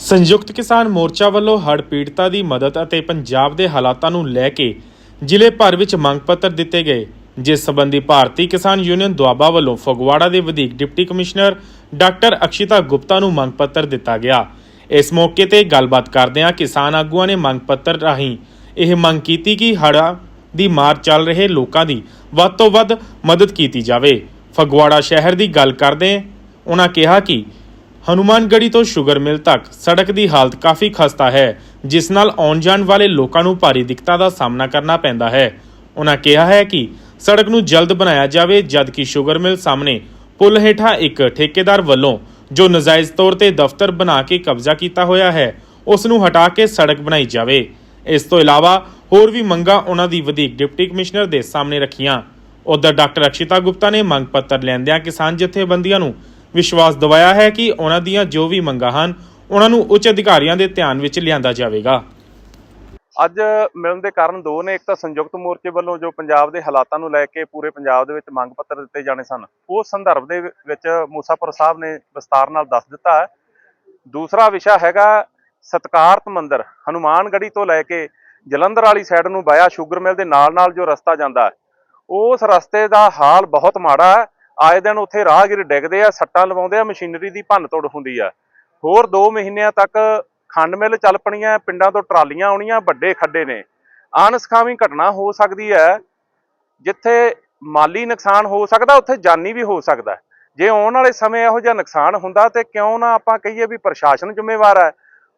ਸੰਯੁਕਤ ਕਿਸਾਨ ਮੋਰਚਾ ਵੱਲੋਂ ਹੜ੍ਹ ਪੀੜਤਾਂ ਦੀ ਮਦਦ ਅਤੇ ਪੰਜਾਬ ਦੇ ਹਾਲਾਤਾਂ ਨੂੰ ਲੈ ਕੇ ਜ਼ਿਲ੍ਹੇ ਭਰ ਵਿੱਚ ਮੰਗ ਪੱਤਰ ਦਿੱਤੇ ਗਏ, ਜਿਸ ਸੰਬੰਧੀ ਭਾਰਤੀ ਕਿਸਾਨ ਯੂਨੀਅਨ ਦੁਆਬਾ ਵੱਲੋਂ ਫਗਵਾੜਾ ਦੇ ਵਧੀਕ deputy commissioner doctor Akshita Gupta ਨੂੰ ਮੰਗ ਪੱਤਰ ਦਿੱਤਾ ਗਿਆ। ਇਸ ਮੌਕੇ ਤੇ ਗੱਲਬਾਤ ਕਰਦਿਆਂ ਕਿਸਾਨ ਆਗੂਆਂ ਨੇ ਮੰਗ ਪੱਤਰ ਰਾਹੀਂ ਇਹ ਮੰਗ ਕੀਤੀ ਕਿ ਹੜ੍ਹਾਂ ਦੀ ਮਾਰ ਚੱਲ ਰਹੇ ਲੋਕਾਂ ਦੀ ਵੱਧ ਤੋਂ ਵੱਧ ਮਦਦ ਕੀਤੀ ਜਾਵੇ। ਫਗਵਾੜਾ ਸ਼ਹਿਰ ਦੀ ਗੱਲ ਕਰਦੇ ਉਹਨਾਂ ਕਿਹਾ ਕਿ ਹਨੂਮਾਨਗੜੀ ਤੋਂ ਸ਼ੂਗਰ ਮਿਲ ਤੱਕ ਸੜਕ ਦੀ ਹਾਲਤ ਕਾਫੀ ਖਸਤਾ ਹੈ, ਜਿਸ ਨਾਲ ਆਉਣ ਜਾਣ ਵਾਲੇ ਲੋਕਾਂ ਨੂੰ ਭਾਰੀ ਦਿੱਕਤਾਂ ਦਾ ਸਾਹਮਣਾ ਕਰਨਾ ਪੈਂਦਾ ਹੈ। ਉਹਨਾਂ ਕਿਹਾ ਹੈ ਕਿ ਸੜਕ ਨੂੰ ਜਲਦ ਬਣਾਇਆ ਜਾਵੇ ਜਦ ਕਿ ਸ਼ੂਗਰ ਮਿਲ ਸਾਹਮਣੇ ਪੁਲ ਹੇਠਾਂ ਇੱਕ ਠੇਕੇਦਾਰ ਵੱਲੋਂ ਜੋ ਨਜਾਇਜ਼ ਤੌਰ ਤੇ ਦਫ਼ਤਰ ਬਣਾ ਕੇ ਕਬਜ਼ਾ ਕੀਤਾ ਹੋਇਆ ਹੈ, ਉਸ ਨੂੰ ਹਟਾ ਕੇ ਸੜਕ ਬਣਾਈ ਜਾਵੇ। ਇਸ ਤੋਂ ਇਲਾਵਾ ਹੋਰ ਵੀ ਮੰਗਾਂ ਉਹਨਾਂ ਦੀ ਵਧੀਕ ਡਿਪਟੀ ਕਮਿਸ਼ਨਰ ਦੇ ਸਾਹਮਣੇ ਰੱਖੀਆਂ। ਉਧਰ ਡਾਕਟਰ ਅਕਸ਼ਿਤਾ ਗੁਪਤਾ ਨੇ ਮੰਗ ਪੱਤਰ ਲੈਂਦਿਆਂ ਕਿਸਾਨ ਜਥੇਬੰਦੀਆਂ ਨੂੰ ਵਿਸ਼ਵਾਸ ਦਿਵਾਇਆ ਹੈ ਕਿ ਉਹਨਾਂ ਦੀਆਂ ਜੋ ਵੀ ਮੰਗਾਂ ਹਨ, ਉਹਨਾਂ ਨੂੰ ਉੱਚ ਅਧਿਕਾਰੀਆਂ ਦੇ ਧਿਆਨ ਵਿੱਚ ਲਿਆਂਦਾ ਜਾਵੇਗਾ। ਅੱਜ ਮਿਲਣ ਦੇ ਕਾਰਨ ਦੋ ਨੇ, ਇੱਕ ਤਾਂ ਸੰਯੁਕਤ ਮੋਰਚੇ ਵੱਲੋਂ ਜੋ ਪੰਜਾਬ ਦੇ ਹਾਲਾਤਾਂ ਨੂੰ ਲੈ ਕੇ ਪੂਰੇ ਪੰਜਾਬ ਦੇ ਵਿੱਚ ਮੰਗ ਪੱਤਰ ਦਿੱਤੇ ਜਾਣੇ ਸਨ ਉਸ ਸੰਦਰਭ ਦੇ ਵਿੱਚ ਮੂਸਾਪੁਰ ਸਾਹਿਬ ਨੇ ਵਿਸਤਾਰ ਨਾਲ ਦੱਸ ਦਿੱਤਾ ਹੈ। ਦੂਸਰਾ ਵਿਸ਼ਾ ਹੈਗਾ ਸਤਕਾਰਤ ਮੰਦਿਰ ਹਨੂਮਾਨਗੜੀ ਤੋਂ ਲੈ ਕੇ ਜਲੰਧਰ ਵਾਲੀ ਸਾਈਡ ਨੂੰ ਬਾਇਆ ਸ਼ੂਗਰ ਮਿਲ ਦੇ ਨਾਲ ਨਾਲ ਜੋ ਰਸਤਾ ਜਾਂਦਾ ਉਸ ਰਸਤੇ ਦਾ ਹਾਲ ਬਹੁਤ ਮਾੜਾ ਹੈ। ਆਏ ਦਿਨ ਉੱਥੇ ਰਾਹਗੀਰ ਡਿੱਗਦੇ ਆ, ਸੱਟਾਂ ਲਵਾਉਂਦੇ ਆ, ਮਸ਼ੀਨਰੀ ਦੀ ਭੰਨ ਤੋੜ ਹੁੰਦੀ ਆ। ਹੋਰ 2 ਮਹੀਨਿਆਂ ਤੱਕ ਖੰਡ ਮਿੱਲ ਚੱਲ ਪਣੀਆਂ, ਪਿੰਡਾਂ ਤੋਂ ਟਰਾਲੀਆਂ ਆਉਣੀਆਂ, ਵੱਡੇ ਖੱਡੇ ਨੇ। ਅਣਸਖਾਵੀ ਘਟਨਾ ਹੋ ਸਕਦੀ ਹੈ, ਜਿੱਥੇ ਮਾਲੀ ਨੁਕਸਾਨ ਹੋ ਸਕਦਾ, ਉੱਥੇ ਜਾਨੀ ਵੀ ਹੋ ਸਕਦਾ। ਜੇ ਆਉਣ ਵਾਲੇ ਸਮੇਂ ਇਹੋ ਜਿਹਾ ਨੁਕਸਾਨ ਹੁੰਦਾ ਤੇ ਕਿਉਂ ਨਾ ਆਪਾਂ ਕਹੀਏ ਵੀ ਪ੍ਰਸ਼ਾਸਨ ਜ਼ਿੰਮੇਵਾਰ ਹੈ।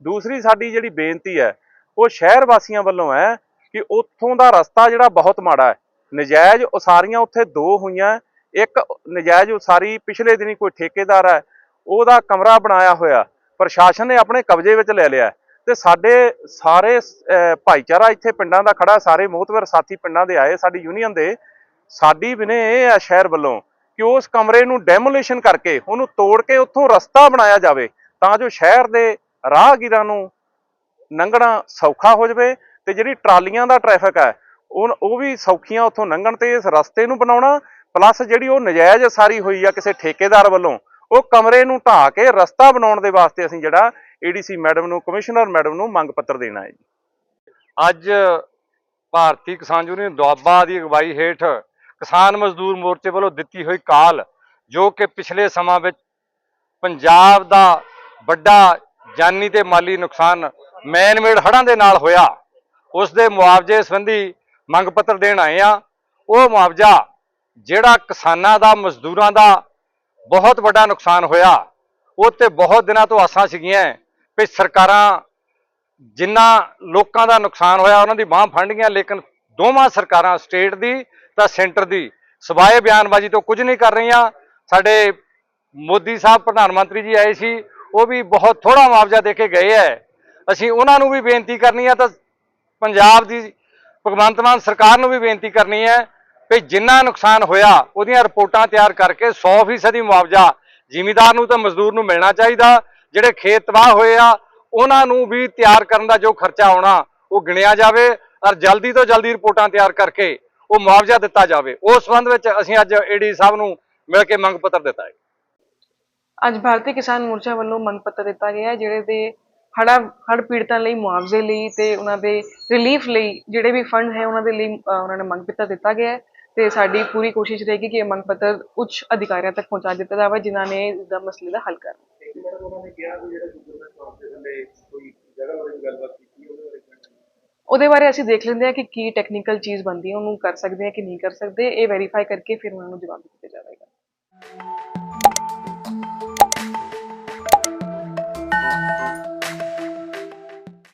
ਦੂਸਰੀ ਸਾਡੀ ਜਿਹੜੀ ਬੇਨਤੀ ਹੈ, ਉਹ ਸ਼ਹਿਰ ਵਾਸੀਆਂ ਵੱਲੋਂ ਹੈ ਕਿ ਉੱਥੋਂ ਦਾ ਰਸਤਾ ਜਿਹੜਾ ਬਹੁਤ ਮਾੜਾ ਹੈ। ਨਜਾਇਜ਼ ਉਸਾਰੀਆਂ ਉੱਥੇ ਦੋ ਹੋਈਆਂ ਇੱਕ ਨਜਾਇਜ਼ ਉਸਾਰੀ ਪਿਛਲੇ ਦਿਨੀ ਕੋਈ ਠੇਕੇਦਾਰ ਹੈ, ਉਹਦਾ ਕਮਰਾ ਬਣਾਇਆ ਹੋਇਆ, ਪ੍ਰਸ਼ਾਸਨ ਨੇ ਆਪਣੇ ਕਬਜ਼ੇ ਵਿੱਚ ਲੈ ਲਿਆ ਹੈ। ਤੇ ਸਾਡੇ ਸਾਰੇ ਭਾਈਚਾਰਾ ਇੱਥੇ ਪਿੰਡਾਂ ਦਾ ਖੜਾ ਸਾਰੇ ਮੋਹਤਵਰ ਸਾਥੀ ਪਿੰਡਾਂ ਦੇ ਆਏ, ਸਾਡੀ ਯੂਨੀਅਨ ਦੇ ਸਾਡੀ ਬਿਨੇ ਇਹ ਆ ਸ਼ਹਿਰ ਵੱਲੋਂ ਕਿ ਉਸ ਕਮਰੇ ਨੂੰ ਡੈਮੋਲੀਸ਼ਨ ਕਰਕੇ ਉਹਨੂੰ ਤੋੜ ਕੇ ਉੱਥੋਂ ਰਸਤਾ ਬਣਾਇਆ ਜਾਵੇ, ਤਾਂ ਜੋ ਸ਼ਹਿਰ ਦੇ ਰਾਹਗੀਰਾਂ ਨੂੰ ਲੰਘਣਾ ਸੌਖਾ ਹੋ ਜਾਵੇ ਤੇ ਜਿਹੜੀ ਟਰਾਲੀਆਂ ਦਾ ਟ੍ਰੈਫਿਕ ਹੈ, ਉਹ ਉਹ ਵੀ ਸੌਖੀਆਂ ਉੱਥੋਂ ਲੰਘਣ ਤੇ ਇਸ ਰਸਤੇ ਨੂੰ ਬਣਾਉਣਾ ਪਲੱਸ ਜਿਹੜੀ ਉਹ ਨਜਾਇਜ਼ ਸਾਰੀ ਹੋਈ ਆ ਕਿਸੇ ਠੇਕੇਦਾਰ ਵੱਲੋਂ, ਉਹ ਕਮਰੇ ਨੂੰ ਢਾਹ ਕੇ ਰਸਤਾ ਬਣਾਉਣ ਦੇ ਵਾਸਤੇ ਅਸੀਂ ਜਿਹੜਾ ਏਡੀਸੀ ਮੈਡਮ ਨੂੰ, ਕਮਿਸ਼ਨਰ ਮੈਡਮ ਨੂੰ ਮੰਗ ਪੱਤਰ ਦੇਣਾ ਹੈ ਜੀ। ਅੱਜ ਭਾਰਤੀ ਕਿਸਾਨ ਯੂਨੀਅਨ ਦੁਆਬਾ ਦੀ ਅਗਵਾਈ ਹੇਠ ਕਿਸਾਨ ਮਜ਼ਦੂਰ ਮੋਰਚੇ ਵੱਲੋਂ ਦਿੱਤੀ ਹੋਈ ਕਾਲ, ਜੋ ਕਿ ਪਿਛਲੇ ਸਮਾਂ ਵਿੱਚ ਪੰਜਾਬ ਦਾ ਵੱਡਾ ਜਾਨੀ ਤੇ ਮਾਲੀ ਨੁਕਸਾਨ ਮੈਨਮੇਡ ਹੜ੍ਹਾਂ ਦੇ ਨਾਲ ਹੋਇਆ, ਉਸ ਦੇ ਮੁਆਵਜ਼ੇ ਸੰਬੰਧੀ ਮੰਗ ਪੱਤਰ ਦੇਣ ਆਏ ਆ ਉਹ ਮੁਆਵਜ਼ਾ ਜਿਹੜਾ ਕਿਸਾਨਾਂ ਦਾ, ਮਜ਼ਦੂਰਾਂ ਦਾ ਬਹੁਤ ਵੱਡਾ ਨੁਕਸਾਨ ਹੋਇਆ, ਉਹ ਤੇ ਬਹੁਤ ਦਿਨਾਂ ਤੋਂ ਆਸਾਂ ਸੀਗੀਆਂ। ਵੀ ਸਰਕਾਰਾਂ ਜਿੰਨਾ ਲੋਕਾਂ ਦਾ ਨੁਕਸਾਨ ਹੋਇਆ, ਉਹਨਾਂ ਦੀ ਬਾਹ ਫੰਡੀਆਂ ਲੇਕਿਨ ਦੋਵਾਂ ਸਰਕਾਰਾਂ, ਸਟੇਟ ਦੀ ਤਾਂ ਸੈਂਟਰ ਦੀ, ਸਵਾਏ ਬਿਆਨਬਾਜ਼ੀ ਤੋਂ ਕੁਝ ਨਹੀਂ ਕਰ ਰਹੀਆਂ। ਸਾਡੇ ਮੋਦੀ ਸਾਹਿਬ, ਪ੍ਰਧਾਨ ਮੰਤਰੀ ਜੀ ਆਏ ਸੀ, ਉਹ ਵੀ ਬਹੁਤ ਥੋੜਾ ਮੁਆਵਜ਼ਾ ਦੇ ਕੇ ਗਏ ਹੈ ਅਸੀਂ ਉਹਨਾਂ ਨੂੰ ਵੀ ਬੇਨਤੀ ਕਰਨੀ ਹੈ ਤਾਂ ਪੰਜਾਬ ਦੀ ਭਗਵੰਤ ਮਾਨ ਸਰਕਾਰ ਨੂੰ ਵੀ ਬੇਨਤੀ ਕਰਨੀ ਹੈ ਵੀ ਜਿੰਨਾ ਨੁਕਸਾਨ ਹੋਇਆ, ਉਹਦੀਆਂ ਰਿਪੋਰਟਾਂ ਤਿਆਰ ਕਰਕੇ 100% ਮੁਆਵਜ਼ਾ ਜ਼ਿਮੀਦਾਰ ਨੂੰ ਤਾਂ ਮਜ਼ਦੂਰ ਨੂੰ ਮਿਲਣਾ ਚਾਹੀਦਾ। ਜਿਹੜੇ ਖੇਤ ਤਬਾਹ ਹੋਏ ਆ, ਉਹਨਾਂ ਨੂੰ ਵੀ ਤਿਆਰ ਕਰਨ ਦਾ ਜੋ ਖਰਚਾ ਆਉਣਾ, ਉਹ ਗਿਣਿਆ ਜਾਵੇ ਔਰ ਜਲਦੀ ਤੋਂ ਜਲਦੀ ਰਿਪੋਰਟਾਂ ਤਿਆਰ ਕਰਕੇ ਉਹ ਮੁਆਵਜ਼ਾ ਦਿੱਤਾ ਜਾਵੇ। ਉਸ ਸੰਬੰਧ ਵਿੱਚ ਅਸੀਂ ਅੱਜ ਏਡੀ ਸਾਹਿਬ ਨੂੰ ਮਿਲ ਕੇ ਮੰਗ ਪੱਤਰ ਦਿੱਤਾ ਹੈ। ਅੱਜ ਭਾਰਤੀ ਕਿਸਾਨ ਮੋਰਚਾ ਵੱਲੋਂ ਮੰਗ ਪੱਤਰ ਦਿੱਤਾ ਗਿਆ ਹੈ, ਜਿਹੜੇ ਦੇ ਹੜ੍ਹਾਂ, ਹੜ੍ਹ ਪੀੜਤਾਂ ਲਈ ਮੁਆਵਜ਼ੇ ਲਈ ਤੇ ਉਹਨਾਂ ਦੇ ਰਿਲੀਫ ਲਈ ਜਿਹੜੇ ਵੀ ਫੰਡ ਹੈ, ਉਹਨਾਂ ਦੇ ਲਈ ਉਹਨਾਂ ਨੇ ਮੰਗ ਪੱਤਰ ਦਿੱਤਾ ਗਿਆ ਹੈ। ਤੇ ਸਾਡੀ ਪੂਰੀ ਕੋਸ਼ਿਸ਼ ਰਹੇਗੀ ਕਿ ਇਹ ਮੰਗ ਪੱਤਰ ਉੱਚ ਅਧਿਕਾਰੀਆਂ ਤੱਕ ਪਹੁੰਚਾ ਦਿੱਤਾ ਜਾਵੇ ਜਿਨ੍ਹਾਂ ਨੇ ਇਸ ਦਾ ਮਸਲੇ ਦਾ ਹੱਲ ਕਰਨਾ। ਉਹਦੇ ਬਾਰੇ ਅਸੀਂ ਦੇਖ ਲੈਂਦੇ ਹਾਂ ਕਿ ਕੀ ਟੈਕਨੀਕਲ ਚੀਜ਼ ਬਣਦੀ ਹੈ ਉਹਨੂੰ ਕਰ ਸਕਦੇ ਹਾਂ ਕਿ ਨਹੀਂ ਕਰ ਸਕਦੇ ਇਹ ਵੈਰੀਫਾਈ ਕਰਕੇ ਫਿਰ ਉਹਨਾਂ ਨੂੰ ਜਵਾਬ ਦਿੱਤਾ ਜਾਵੇਗਾ।